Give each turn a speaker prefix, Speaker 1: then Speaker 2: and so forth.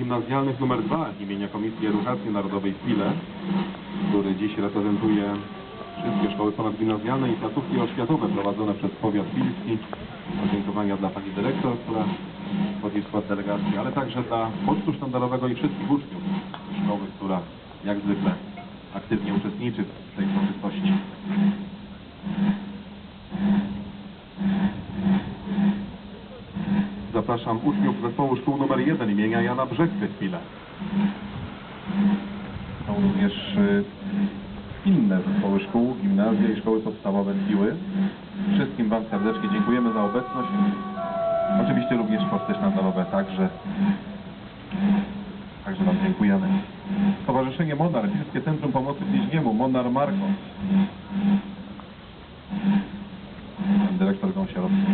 Speaker 1: Gimnazjalnych nr 2 imienia Komisji Edukacji Narodowej Pile, który dziś reprezentuje wszystkie szkoły ponadgimnazjalne i placówki oświatowe prowadzone przez powiat pilski. Podziękowania dla pani dyrektor, która wchodzi w skład delegacji, ale także dla pocztu sztandarowego i wszystkich uczniów szkoły, która jak zwykle aktywnie uczestniczy w tej uroczystości. Zapraszam uczniów zespołu szkół nr 1 imienia Jana Brzechwy chwilę.
Speaker 2: Są również y, inne zespoły szkół, gimnazja i szkoły podstawowe Piły. Wszystkim Wam serdecznie dziękujemy za obecność. Oczywiście również posty sztandarowe także. Także Wam dziękujemy. Stowarzyszenie Monar, Pilskie Centrum Pomocy Bliźniemu, Monar Marko. Dyrektor Gąsiorowski.